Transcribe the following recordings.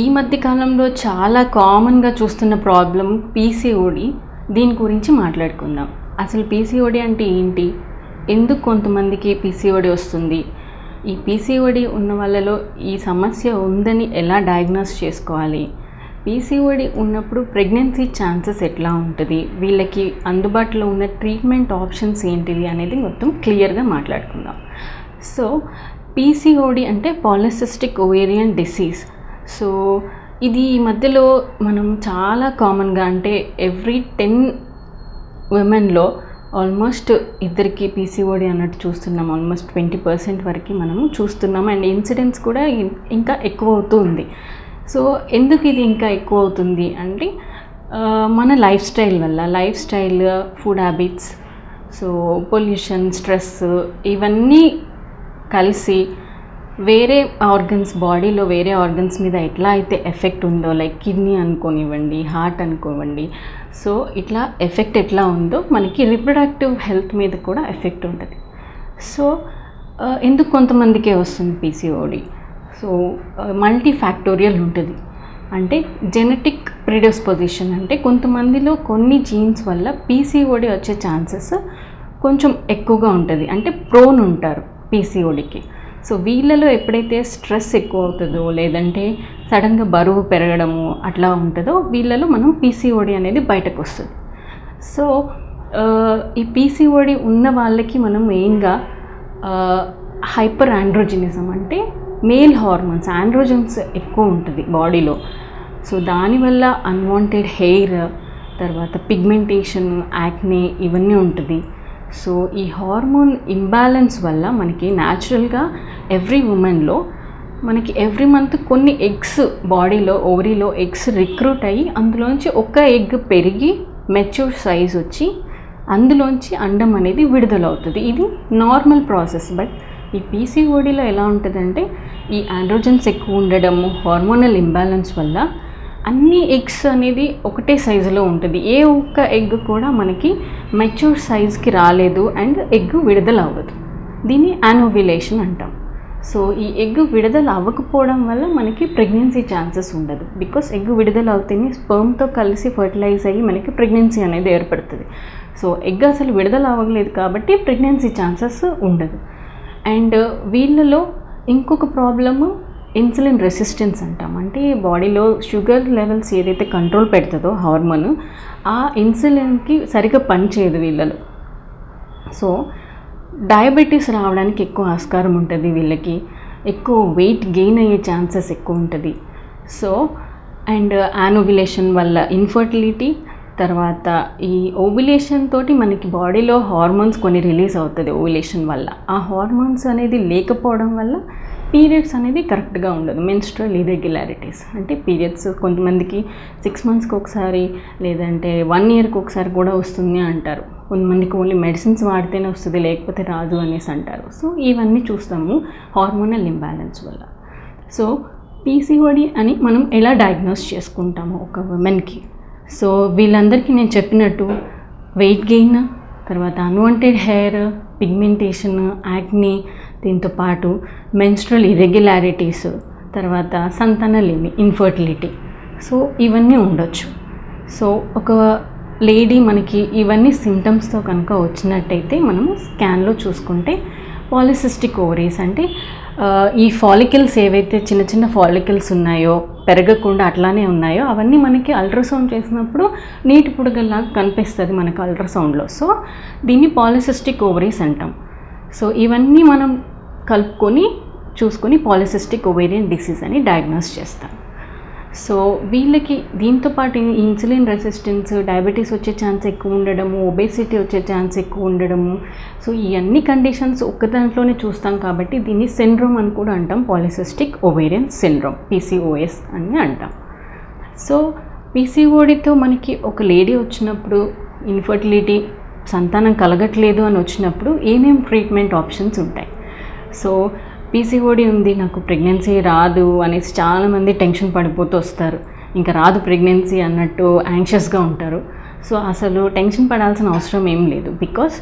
ఈ మధ్య కాలంలో చాలా కామన్గా చూస్తున్న ప్రాబ్లం పీసీఓడి దీని గురించి మాట్లాడుకుందాం. అసలు పీసీఓడి అంటే ఏంటి? ఎందుకు కొంతమందికి పీసీఓడి వస్తుంది? ఈ పీసీఓడి ఉన్న వాళ్ళలో ఈ సమస్య ఉందని ఎలా డయాగ్నోస్ చేసుకోవాలి? పీసీఓడి ఉన్నప్పుడు ప్రెగ్నెన్సీ ఛాన్సెస్ ఎట్లా ఉంటుంది? వీళ్ళకి అందుబాటులో ఉన్న ట్రీట్మెంట్ ఆప్షన్స్ ఏంటిది అనేది మొత్తం క్లియర్గా మాట్లాడుకుందాం. సో పీసీఓడి అంటే పాలిసిస్టిక్ ఓవేరియన్ డిసీజ్ సో ఇది ఈ మధ్యలో మనం చాలా కామన్గా అంటే ఎవ్రీ టెన్ ఉమెన్లో ఆల్మోస్ట్ ఇద్దరికి పీసీఓడి అన్నట్టు చూస్తున్నాం. ఆల్మోస్ట్ ట్వంటీ పర్సెంట్ వరకు మనం చూస్తున్నాం. అండ్ ఇన్సిడెంట్స్ కూడా ఇంకా ఎక్కువ అవుతూ ఉంది సో ఎందుకు ఇది ఇంకా ఎక్కువ అవుతుంది అంటే మన లైఫ్ స్టైల్ వల్ల lifestyle food habits so pollution stress ఇవన్నీ కలిసి వేరే ఆర్గన్స్ బాడీలో వేరే ఆర్గన్స్ మీద ఎట్లా అయితే ఎఫెక్ట్ ఉందో లైక్ కిడ్నీ అనుకోనివ్వండి హార్ట్ అనుకోనివ్వండి సో ఇట్లా ఎఫెక్ట్ ఎట్లా ఉందో మనకి రిప్రొడక్టివ్ హెల్త్ మీద కూడా ఎఫెక్ట్ ఉంటుంది. సో ఎందుకు కొంతమందికే వస్తుంది పీసీఓడి సో మల్టీ ఫ్యాక్టోరియల్ ఉంటుంది. అంటే జెనెటిక్ ప్రిడిస్పొజిషన్ అంటే కొంతమందిలో కొన్ని జీన్స్ వల్ల పీసీఓడి వచ్చే ఛాన్సెస్ కొంచెం ఎక్కువగా ఉంటుంది. అంటే ప్రోన్ ఉంటారు పీసీఓడికి సో వీళ్ళలో ఎప్పుడైతే స్ట్రెస్ ఎక్కువ అవుతుందో లేదంటే సడన్గా బరువు పెరగడము అట్లా ఉంటుందో వీళ్ళలో మనం పీసీఓడి అనేది బయటకు వస్తుంది. సో ఈ పీసీఓడి ఉన్న వాళ్ళకి మనం మెయిన్గా హైపర్ ఆండ్రోజినిజం అంటే మేల్ హార్మోన్స్ ఆండ్రోజన్స్ ఎక్కువ ఉంటుంది బాడీలో. సో దానివల్ల అన్వాంటెడ్ హెయిర్ తర్వాత పిగ్మెంటేషన్ యాక్నే ఇవన్నీ ఉంటుంది. సో ఈ హార్మోన్ ఇంబ్యాలెన్స్ వల్ల మనకి న్యాచురల్గా ఎవ్రీ ఉమెన్లో మనకి ఎవ్రీ మంత్ కొన్ని ఎగ్స్ బాడీలో ఓవరీలో ఎగ్స్ రిక్రూట్ అయ్యి అందులోంచి ఒక ఎగ్ పెరిగి మెచ్యూర్ సైజ్ వచ్చి అందులోంచి అండం అనేది విడుదలవుతుంది. ఇది నార్మల్ ప్రాసెస్. బట్ ఈ పీసీఓడిలో ఎలా ఉంటుందంటే ఈ ఆండ్రోజన్స్ ఎక్కువ ఉండడము హార్మోనల్ ఇంబ్యాలెన్స్ వల్ల అన్ని ఎగ్స్ అనేది ఒకటే సైజులో ఉంటుంది. ఏ ఒక్క ఎగ్ కూడా మనకి మెచ్యూర్ సైజ్కి రాలేదు అండ్ ఎగ్ విడుదల అవ్వదు దీన్ని యానోవిలేషన్ అంటాం. సో ఈ ఎగ్ విడుదల అవ్వకపోవడం వల్ల మనకి ప్రెగ్నెన్సీ ఛాన్సెస్ ఉండదు. బికాస్ ఎగ్ విడుదల అవుతేనే స్పర్మ్తో కలిసి ఫర్టిలైజ్ అయ్యి మనకి ప్రెగ్నెన్సీ అనేది ఏర్పడుతుంది. సో ఎగ్ అసలు విడుదల అవ్వలేదు కాబట్టి ప్రెగ్నెన్సీ ఛాన్సెస్ ఉండదు. అండ్ వీళ్ళలో ఇంకొక ప్రాబ్లము ఇన్సులిన్ రెసిస్టెన్స్ అంటాం. అంటే బాడీలో షుగర్ లెవెల్స్ ఏదైతే కంట్రోల్ పెడుతుందో హార్మోన్ ఆ ఇన్సులిన్కి సరిగ్గా పనిచేయదు వీళ్ళలో. సో డయాబెటీస్ రావడానికి ఎక్కువ ఆస్కారం ఉంటుంది వీళ్ళకి. ఎక్కువ వెయిట్ గెయిన్ అయ్యే ఛాన్సెస్ ఎక్కువ ఉంటుంది. సో అండ్ యానోవిలేషన్ వల్ల ఇన్ఫర్టిలిటీ తర్వాత ఈ ఓవిలేషన్ తోటి మనకి బాడీలో హార్మోన్స్ కొన్ని రిలీజ్ అవుతుంది ఓవిలేషన్ వల్ల. ఆ హార్మోన్స్ అనేది లేకపోవడం వల్ల పీరియడ్స్ అనేది కరెక్ట్గా ఉండదు. మెన్స్ట్రల్ ఇర్రెగ్యులారిటీస్ అంటే పీరియడ్స్ కొంతమందికి సిక్స్ మంత్స్కి ఒకసారి లేదంటే వన్ ఇయర్కి ఒకసారి కూడా వస్తుంది అంటారు. కొంతమందికి ఓన్లీ మెడిసిన్స్ వాడితేనే వస్తుంది లేకపోతే రాదు అనేసి అంటారు. సో ఇవన్నీ చూస్తాము హార్మోనల్ ఇంబ్యాలెన్స్ వల్ల. సో పీసీఓడి అని మనం ఎలా డయాగ్నోస్ చేసుకుంటాము ఒక ఉమెన్కి సో వీళ్ళందరికీ నేను చెప్పినట్టు వెయిట్ గెయిన్ తర్వాత అన్వాంటెడ్ హెయిర్ పిగ్మెంటేషన్ యాక్ని దీంతో పాటు మెన్స్ట్రల్ ఇరెగ్యులారిటీస్ తర్వాత సంతానలేమి ఇన్ఫర్టిలిటీ సో ఇవన్నీ ఉండొచ్చు. సో ఒక లేడీ మనకి ఇవన్నీ సిమ్టమ్స్తో కనుక వచ్చినట్టయితే మనం స్కాన్లో చూసుకుంటే పాలిసిస్టిక్ ఓవరీస్ అంటే ఈ ఫాలికల్స్ ఏవైతే చిన్న చిన్న ఫాలికల్స్ ఉన్నాయో పెరగకుండా అట్లానే ఉన్నాయో అవన్నీ మనకి అల్ట్రాసౌండ్ చేసినప్పుడు నీటి పుడగల్లాగా కనిపిస్తుంది మనకు అల్ట్రాసౌండ్లో సో దీన్ని పాలిసిస్టిక్ ఓవరీస్ అంటాం. సో ఇవన్నీ మనం కలుపుకొని చూసుకొని పాలిసిస్టిక్ ఓవేరియన్ డిసీజ్ అని డయాగ్నోస్ చేస్తాం. సో వీళ్ళకి దీంతో పాటు ఇన్సులిన్ రెసిస్టెన్స్ డయాబెటీస్ వచ్చే ఛాన్స్ ఎక్కువ ఉండడము ఒబేసిటీ వచ్చే ఛాన్స్ ఎక్కువ ఉండడము. సో ఈ అన్ని కండిషన్స్ ఒక్క దాంట్లోనే చూస్తాం కాబట్టి దీన్ని సిండ్రోమ్ అని కూడా అంటాం పాలిసిస్టిక్ ఒవేరియన్ సిండ్రోమ్ పీసీఓఎస్ అని అంటాం. సో పీసీఓడితో మనకి ఒక లేడీ వచ్చినప్పుడు ఇన్ఫర్టిలిటీ సంతానం కలగట్లేదు అని వచ్చినప్పుడు ఏమేం ట్రీట్మెంట్ ఆప్షన్స్ ఉంటాయి? సో పీసీఓడి ఉంది నాకు ప్రెగ్నెన్సీ రాదు అనేసి చాలామంది టెన్షన్ పడిపోతూ వస్తారు. ఇంకా రాదు ప్రెగ్నెన్సీ అన్నట్టు యాంగ్షియస్గా ఉంటారు. సో అసలు టెన్షన్ పడాల్సిన అవసరం ఏం లేదు. బికాస్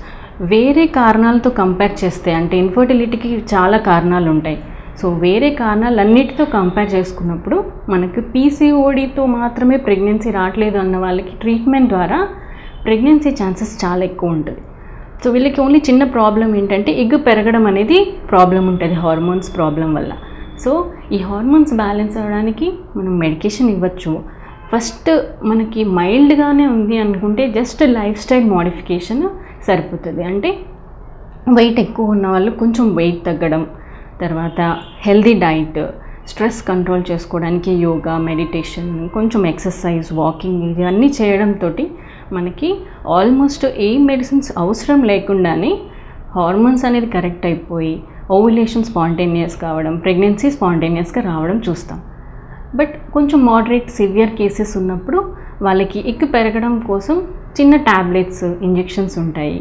వేరే కారణాలతో కంపేర్ చేస్తే అంటే ఇన్ఫర్టిలిటీకి చాలా కారణాలు ఉంటాయి. సో వేరే కారణాలన్నిటితో కంపేర్ చేసుకున్నప్పుడు మనకు పీసీఓడితో మాత్రమే ప్రెగ్నెన్సీ రావట్లేదు అన్న వాళ్ళకి ట్రీట్మెంట్ ద్వారా ప్రెగ్నెన్సీ ఛాన్సెస్ చాలా ఎక్కువ ఉంటుంది. సో వీళ్ళకి ఓన్లీ చిన్న ప్రాబ్లం ఏంటంటే ఎగ్ పెరగడం అనేది ప్రాబ్లం ఉంటుంది హార్మోన్స్ ప్రాబ్లం వల్ల. సో ఈ హార్మోన్స్ బ్యాలెన్స్ అవ్వడానికి మనం మెడికేషన్ ఇవ్వచ్చు. ఫస్ట్ మనకి మైల్డ్గానే ఉంది అనుకుంటే జస్ట్ లైఫ్ స్టైల్ మోడిఫికేషన్ సరిపోతుంది. అంటే వెయిట్ ఎక్కువ ఉన్న వాళ్ళు కొంచెం వెయిట్ తగ్గడం తర్వాత హెల్దీ డైట్ స్ట్రెస్ కంట్రోల్ చేసుకోవడానికి యోగా మెడిటేషన్ కొంచెం ఎక్సర్సైజ్ వాకింగ్ ఇవన్నీ చేయడంతో మనకి ఆల్మోస్ట్ ఏ మెడిసిన్స్ అవసరం లేకుండానే హార్మోన్స్ అనేది కరెక్ట్ అయిపోయి ఓవులేషన్ స్పాంటేనియస్ కావడం ప్రెగ్నెన్సీ స్పాంటేనియస్గా రావడం చూస్తాం. బట్ కొంచెం మోడరేట్ సివియర్ కేసెస్ ఉన్నప్పుడు వాళ్ళకి ఎక్కువ పెరగడం కోసం చిన్న ట్యాబ్లెట్స్ ఇంజెక్షన్స్ ఉంటాయి.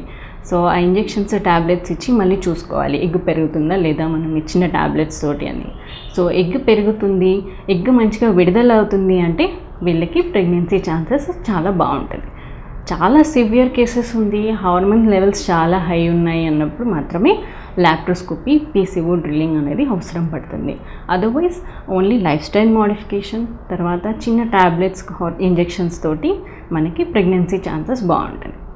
సో ఆ ఇంజెక్షన్స్ ట్యాబ్లెట్స్ ఇచ్చి మళ్ళీ చూసుకోవాలి. ఎగ్ పెరుగుతుందా లేదా మనం ఇచ్చిన ట్యాబ్లెట్స్ తోటి అని. సో ఎగ్ పెరుగుతుంది ఎగ్ మంచిగా విడుదల అవుతుంది అంటే వీళ్ళకి ప్రెగ్నెన్సీ ఛాన్సెస్ చాలా బాగుంటుంది. చాలా సివియర్ కేసెస్ ఉంది. హార్మోన్ లెవెల్స్ చాలా హై ఉన్నాయి అన్నప్పుడు మాత్రమే లాప్రోస్కోపీ పీసీఓ డ్రిల్లింగ్ అనేది అవసరం పడుతుంది. Otherwise only lifestyle modification తర్వాత చిన్న ట్యాబ్లెట్స్ ఇంజెక్షన్స్ తోటి మనకి ప్రెగ్నెన్సీ ఛాన్సెస్ బాగుంటుంది